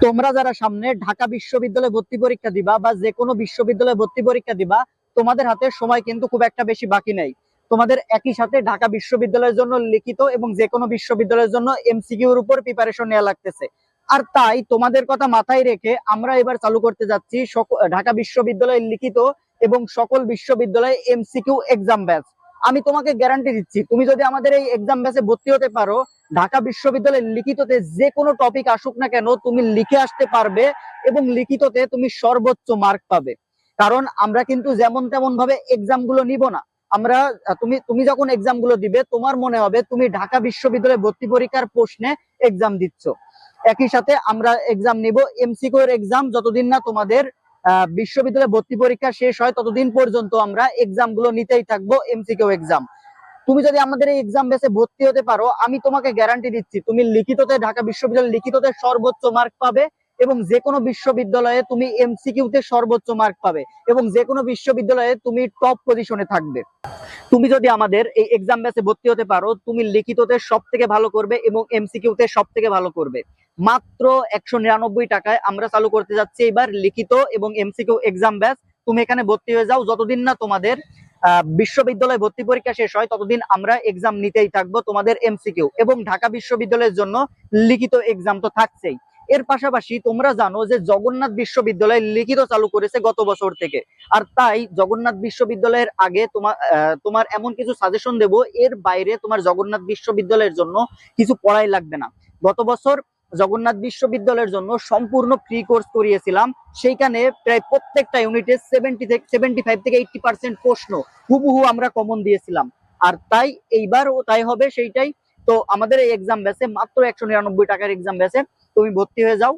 তোমরা যারা সামনে ঢাকা বিশ্ববিদ্যালয়ে ভর্তি পরীক্ষা দিবা বা যে কোনো বিশ্ববিদ্যালয়ে ভর্তি পরীক্ষা দিবা, তোমাদের হাতে সময় কিন্তু খুব একটা বেশি বাকি নেই। তোমাদের একই সাথে ঢাকা বিশ্ববিদ্যালয়ের জন্য লিখিত এবং যে কোনো বিশ্ববিদ্যালয়ের জন্য এমসিকিউর উপর প্রিপারেশন নেওয়া লাগতেছে। আর তাই তোমাদের কথা মাথায় রেখে আমরা এবার চালু করতে যাচ্ছি ঢাকা বিশ্ববিদ্যালয়ের লিখিত এবং সকল বিশ্ববিদ্যালয়ে এমসিকিউ এক্সাম ব্যাচ আমি তোমাকে গ্যারান্টি দিচ্ছি, তুমি যদি আমাদের এই এক্সাম ব্যাচে ভর্তি হতে পারো, ঢাকা বিশ্ববিদ্যালয়ের লিখিততে যে কোনো টপিক আসুক না কেন, তুমি লিখে আসতে পারবে এবং লিখিততে তুমি সর্বোচ্চ মার্ক পাবে। কারণ আমরা কিন্তু যেমন তেমন ভাবে এক্সামগুলো নিব না। আমরা, তুমি তুমি যখন এক্সামগুলো দিবে, তোমার মনে হবে তুমি ঢাকা বিশ্ববিদ্যালয়ে ভর্তি পরীক্ষার প্রশ্নে এক্সাম দিচ্ছ। একই সাথে আমরা এক্সাম নিব এমসিকিউ এর এক্সাম যতদিন না তোমাদের বিশ্ববিদ্যালয়ে ভর্তি পরীক্ষা শেষ হয়, ততদিন পর্যন্ত আমরা এক্সামগুলো নিতেই থাকব এমসিকিউ এক্সাম তুমি যদি আমাদের এই এক্সাম বেসে ভর্তি হতে পারো, আমি তোমাকে গ্যারান্টি দিচ্ছি, তুমি লিখিততে, ঢাকা বিশ্ববিদ্যালয়ে লিখিততে সর্বোচ্চ মার্ক পাবে। এবং যে কোনো বিশ্ববিদ্যালয়ে তুমি এমসিকিউতে সর্বোচ্চ মার্ক পাবে এবং যে কোনো বিশ্ববিদ্যালয়ে তুমি টপ পজিশনে থাকবে। তুমি যদি আমাদের এই এক্সাম ব্যাচে ভর্তি হতে পারো, তুমি লিখিততে সব থেকে ভালো করবে এবং এমসিকিউতে সব থেকে ভালো করবে। মাত্র একশো নিরানব্বই টাকায় আমরা চালু করতে যাচ্ছি এবার লিখিত এবং এমসিকিউ এক্সাম ব্যাচ তুমি এখানে ভর্তি হয়ে যাও, যতদিন না তোমাদের বিশ্ববিদ্যালয় ভর্তি পরীক্ষা শেষ হয়, ততদিন আমরা এক্সাম নিতেই থাকব তোমাদের এমসিকিউ এবং ঢাকা বিশ্ববিদ্যালয়ের জন্য লিখিত এক্সাম তো থাকছেই। এর পাশাপাশি তোমরা জানো যে জগন্নাথ বিশ্ববিদ্যালয় লিখিত চালু করেছে গত বছর থেকে। আর তাই জগন্নাথ বিশ্ববিদ্যালয়ের আগে তোমার তোমার এমন কিছু সাজেশন দেব, এর বাইরে তোমার জগন্নাথ বিশ্ববিদ্যালয়ের জন্য কিছু পড়াই লাগবে না। গত বছর জগন্নাথ বিশ্ববিদ্যালয়ের জন্য সম্পূর্ণ ফ্রি কোর্স করিয়েছিলাম। সেইখানে প্রায় প্রত্যেকটা ইউনিটে সেভেন্টি থেকে সেভেন্টি ফাইভ থেকে এইটটি পার্সেন্ট প্রশ্ন হুবহু আমরা কমন দিয়েছিলাম। আর তাই এইবারও তাই হবে, সেইটাই তো আমাদের এই এক্সাম ব্যাচে মাত্র একশো নিরানব্বই টাকার এক্সাম ব্যাচে তুমি ভর্তি হয়ে যাও।